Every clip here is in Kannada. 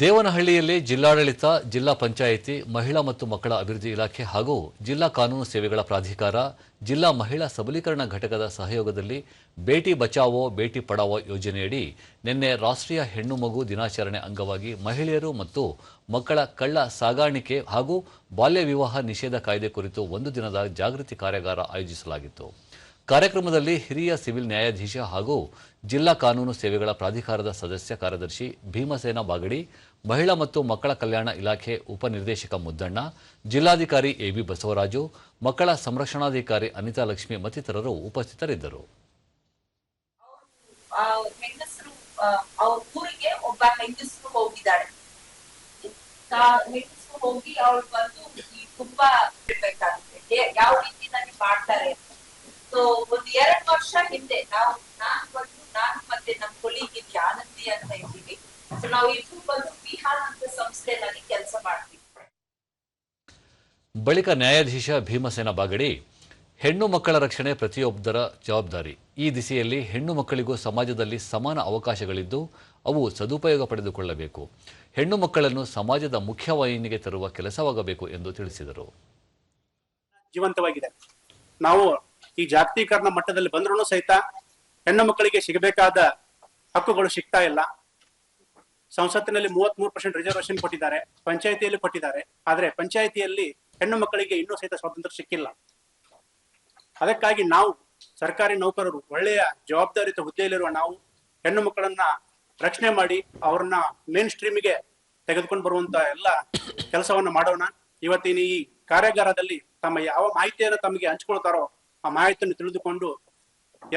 ದೇವನಹಳ್ಳಿಯಲ್ಲಿ ಜಿಲ್ಲಾಡಳಿತ, ಜಿಲ್ಲಾ ಪಂಚಾಯಿತಿ, ಮಹಿಳಾ ಮತ್ತು ಮಕ್ಕಳ ಅಭಿವೃದ್ಧಿ ಇಲಾಖೆ ಹಾಗೂ ಜಿಲ್ಲಾ ಕಾನೂನು ಸೇವೆಗಳ ಪ್ರಾಧಿಕಾರ, ಜಿಲ್ಲಾ ಮಹಿಳಾ ಸಬಲೀಕರಣ ಘಟಕದ ಸಹಯೋಗದಲ್ಲಿ ಬೇಟಿ ಬಚಾವೋ, ಬೇಟಿ ಪಡಾವೋ ಯೋಜನೆಯಡಿ ನಿನ್ನೆ ರಾಷ್ಟ್ರೀಯ ಹೆಣ್ಣು ಮಗು ದಿನಾಚರಣೆ ಅಂಗವಾಗಿ ಮಹಿಳೆಯರು ಮತ್ತು ಮಕ್ಕಳ ಕಳ್ಳ ಸಾಗಾಣಿಕೆ ಹಾಗೂ ಬಾಲ್ಯ ವಿವಾಹ ನಿಷೇಧ ಕಾಯ್ದೆ ಕುರಿತು ಒಂದು ದಿನದ ಜಾಗೃತಿ ಕಾರ್ಯಾಗಾರ ಆಯೋಜಿಸಲಾಗಿತ್ತು. ಕಾರ್ಯಕ್ರಮದಲ್ಲಿ ಹಿರಿಯ ಸಿವಿಲ್ ನ್ಯಾಯಾಧೀಶ ಹಾಗೂ ಜಿಲ್ಲಾ ಕಾನೂನು ಸೇವೆಗಳ ಪ್ರಾಧಿಕಾರದ ಸದಸ್ಯ ಕಾರ್ಯದರ್ಶಿ ಭೀಮಸೇನ ಬಾಗಡಿ, ಮಹಿಳಾ ಮತ್ತು ಮಕ್ಕಳ ಕಲ್ಯಾಣ ಇಲಾಖೆ ಉಪನಿರ್ದೇಶಕ ಮುದ್ದಣ್ಣ, ಜಿಲ್ಲಾಧಿಕಾರಿ ಎಬಿ ಬಸವರಾಜು, ಮಕ್ಕಳ ಸಂರಕ್ಷಣಾಧಿಕಾರಿ ಅನಿತಾ ಲಕ್ಷ್ಮಿ ಮತ್ತಿತರರು ಉಪಸ್ಥಿತರಿದ್ದರು. ಹೋಗಿ ಅವಳು ಬಂದು ತುಂಬಾ ಇರ್ಬೇಕಾಗುತ್ತೆ. ರೀತಿ ನನಗೆ ಮಾಡ್ತಾರೆ ಸೊ ಒಂದ್ ಎರಡ್ ವರ್ಷ ಹಿಂದೆ ನಾವು ನಾನು ಬಂದು ನಾನು ಮತ್ತೆ ನಮ್ ಕೊಲೀಗ್ ಇಲ್ಲಿ ಆನಂದಿ ಅಂತ ಇದ್ದೀವಿ. ಸೊ ನಾವು ಇಬ್ರು ಬಂದು ಬಿಹಾರ್ ಅಂತ ಸಂಸ್ಥೆನಲ್ಲಿ ಕೆಲಸ ಮಾಡ್ತೀವಿ. ಬಳಿಕ ನ್ಯಾಯಾಧೀಶ ಭೀಮಸೇನ ಬಾಗಡಿ ಹೆಣ್ಣು ಮಕ್ಕಳ ರಕ್ಷಣೆ ಪ್ರತಿಯೊಬ್ಬರ ಜವಾಬ್ದಾರಿ. ಈ ದಿಸೆಯಲ್ಲಿ ಹೆಣ್ಣು ಮಕ್ಕಳಿಗೂ ಸಮಾಜದಲ್ಲಿ ಸಮಾನ ಅವಕಾಶಗಳಿದ್ದು ಅವು ಸದುಪಯೋಗ ಪಡೆದುಕೊಳ್ಳಬೇಕು. ಹೆಣ್ಣು ಮಕ್ಕಳನ್ನು ಸಮಾಜದ ಮುಖ್ಯವಾಹಿನಿಗೆ ತರುವ ಕೆಲಸವಾಗಬೇಕು ಎಂದು ತಿಳಿಸಿದರು. ಜೀವಂತವಾಗಿದೆ. ನಾವು ಈ ಜಾಗತೀಕರಣ ಮಟ್ಟದಲ್ಲಿ ಬಂದ್ರೂ ಸಹಿತ ಹೆಣ್ಣು ಮಕ್ಕಳಿಗೆ ಸಿಗಬೇಕಾದ ಹಕ್ಕುಗಳು ಸಿಗ್ತಾ ಇಲ್ಲ. ಸಂಸತ್ತಿನಲ್ಲಿ ಮೂವತ್ತ್ ಮೂರು ಪರ್ಸೆಂಟ್ ರಿಸರ್ವೇಶನ್ ಕೊಟ್ಟಿದ್ದಾರೆ, ಪಂಚಾಯತಿಯಲ್ಲಿ ಕೊಟ್ಟಿದ್ದಾರೆ. ಆದ್ರೆ ಪಂಚಾಯತಿಯಲ್ಲಿ ಹೆಣ್ಣು ಮಕ್ಕಳಿಗೆ ಇನ್ನೂ ಸಹಿತ ಸ್ವಾತಂತ್ರ್ಯ ಸಿಕ್ಕಿಲ್ಲ. ಅದಕ್ಕಾಗಿ ನಾವು ಸರ್ಕಾರಿ ನೌಕರರು, ಒಳ್ಳೆಯ ಜವಾಬ್ದಾರಿತ ಹುದ್ದೆಯಲ್ಲಿರುವ ನಾವು ಹೆಣ್ಣು ಮಕ್ಕಳನ್ನ ರಕ್ಷಣೆ ಮಾಡಿ ಅವ್ರನ್ನ ಮೇನ್ ಸ್ಟ್ರೀಮಿಗೆ ತೆಗೆದುಕೊಂಡು ಬರುವಂತ ಎಲ್ಲ ಕೆಲಸವನ್ನ ಮಾಡೋಣ. ಇವತ್ತಿನ ಈ ಕಾರ್ಯಾಗಾರದಲ್ಲಿ ತಮ್ಮ ಯಾವ ಮಾಹಿತಿಯನ್ನು ತಮಗೆ ಹಂಚ್ಕೊಳ್ತಾರೋ ಆ ಮಾಹಿತಿಯನ್ನು ತಿಳಿದುಕೊಂಡು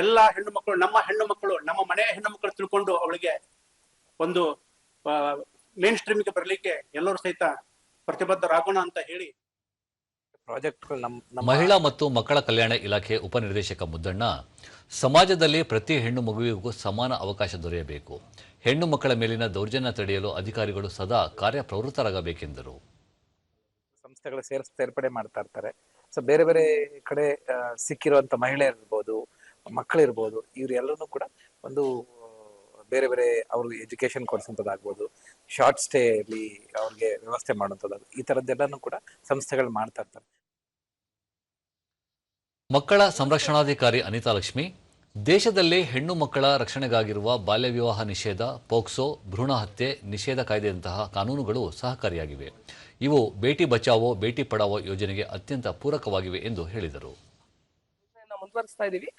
ಎಲ್ಲ ಹೆಣ್ಣು ಮಕ್ಕಳು ನಮ್ಮ ಹೆಣ್ಣು ಮಕ್ಕಳು ನಮ್ಮ ಮನೆಯ ಹೆಣ್ಣು ಮಕ್ಕಳು ತಿಳ್ಕೊಂಡು ಅವಳಿಗೆ ಒಂದು ಮೇನ್ ಸ್ಟ್ರೀಮ್ಗೆ ಬರಲಿಕ್ಕೆ ಎಲ್ಲರೂ ಸಹಿತ ಪ್ರತಿಬದ್ಧರಾಗೋಣ ಅಂತ ಹೇಳಿ ನಮ್ಮ ಮಹಿಳಾ ಮತ್ತು ಮಕ್ಕಳ ಕಲ್ಯಾಣ ಇಲಾಖೆ ಉಪನಿರ್ದೇಶಕ ಮುದ್ದಣ್ಣ ಸಮಾಜದಲ್ಲಿ ಪ್ರತಿ ಹೆಣ್ಣು ಮಗುವಿಗೂ ಸಮಾನ ಅವಕಾಶ ದೊರೆಯಬೇಕು. ಹೆಣ್ಣು ಮಕ್ಕಳ ಮೇಲಿನ ದೌರ್ಜನ್ಯ ತಡೆಯಲು ಅಧಿಕಾರಿಗಳು ಸದಾ ಕಾರ್ಯಪ್ರವೃತ್ತರಾಗಬೇಕೆಂದರು. ಸಂಸ್ಥೆಗಳು ಸೇರ್ ಸೇರ್ಪಡೆ ಮಾಡ್ತಾ ಇರ್ತಾರೆ. ಸೊ ಬೇರೆ ಬೇರೆ ಕಡೆ ಸಿಕ್ಕಿರುವಂತ ಮಹಿಳೆಯರಿರ್ಬೋದು ಮಕ್ಕಳಿರ್ಬೋದು ಇವರೆಲ್ಲರೂ ಕೂಡ ಒಂದು, ಬೇರೆ ಬೇರೆ ಅವ್ರಿಗೆ ಎಜುಕೇಶನ್ ಕೊಡಿಸುವಂಥದ್ದಾಗ್ಬೋದು ಶಾರ್ಟ್ ಸ್ಟೇ ಅಲ್ಲಿ ಅವ್ರಿಗೆ ವ್ಯವಸ್ಥೆ ಮಾಡುವಂಥದ್ದು ಈ ಥರದ್ದೆಲ್ಲನೂ ಕೂಡ ಸಂಸ್ಥೆಗಳು ಮಾಡ್ತಾ ಇರ್ತಾರೆ. ಮಕ್ಕಳ ಸಂರಕ್ಷಣಾಧಿಕಾರಿ ಅನಿತಾ ಲಕ್ಷ್ಮಿ ದೇಶದಲ್ಲಿ ಹೆಣ್ಣು ಮಕ್ಕಳ ರಕ್ಷಣೆಗಾಗಿರುವ ಬಾಲ್ಯ ವಿವಾಹ ನಿಷೇಧ, ಪೋಕ್ಸೋ, ಭ್ರೂಣ ಹತ್ಯೆ, ನಿಷೇಧ ಕಾಯ್ದೆಯಂತಹ ಕಾನೂನುಗಳು ಸಹಕಾರಿಯಾಗಿವೆ. ಇವು ಬೇಟಿ ಬಚಾವೋ, ಬೇಟಿ ಪಡಾವೋ ಯೋಜನೆಗೆ ಅತ್ಯಂತ ಪೂರಕವಾಗಿವೆ ಎಂದು ಹೇಳಿದರು. ಮುಂದುವರಿಸ್ತಾ ಇದ್ದೀವಿ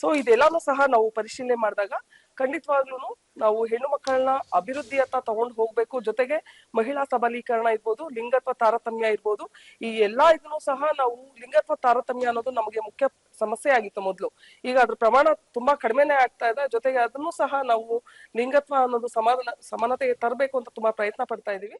ಸೊ ಇದೆಲ್ಲಾನು ಸಹ ನಾವು ಪರಿಶೀಲನೆ ಮಾಡಿದಾಗ ಖಂಡಿತವಾಗ್ಲೂ ನಾವು ಹೆಣ್ಣು ಮಕ್ಕಳನ್ನ ಅಭಿವೃದ್ಧಿಯತ್ತ ತಗೊಂಡು ಹೋಗ್ಬೇಕು. ಜೊತೆಗೆ ಮಹಿಳಾ ಸಬಲೀಕರಣ ಇರ್ಬೋದು, ಲಿಂಗತ್ವ ತಾರತಮ್ಯ ಇರ್ಬೋದು. ಈ ಎಲ್ಲಾ ಇದನ್ನು ಸಹ ನಾವು ಲಿಂಗತ್ವ ತಾರತಮ್ಯ ಅನ್ನೋದು ನಮಗೆ ಮುಖ್ಯ ಸಮಸ್ಯೆ ಆಗಿತ್ತು ಮೊದಲು. ಈಗ ಅದ್ರ ಪ್ರಮಾಣ ತುಂಬಾ ಕಡಿಮೆನೆ ಆಗ್ತಾ ಇದೆ. ಜೊತೆಗೆ ಅದನ್ನು ಸಹ ನಾವು ಲಿಂಗತ್ವ ಅನ್ನೋದು ಸಮಾನ, ಸಮಾನತೆಗೆ ತರಬೇಕು ಅಂತ ತುಂಬಾ ಪ್ರಯತ್ನ ಪಡ್ತಾ ಇದೀವಿ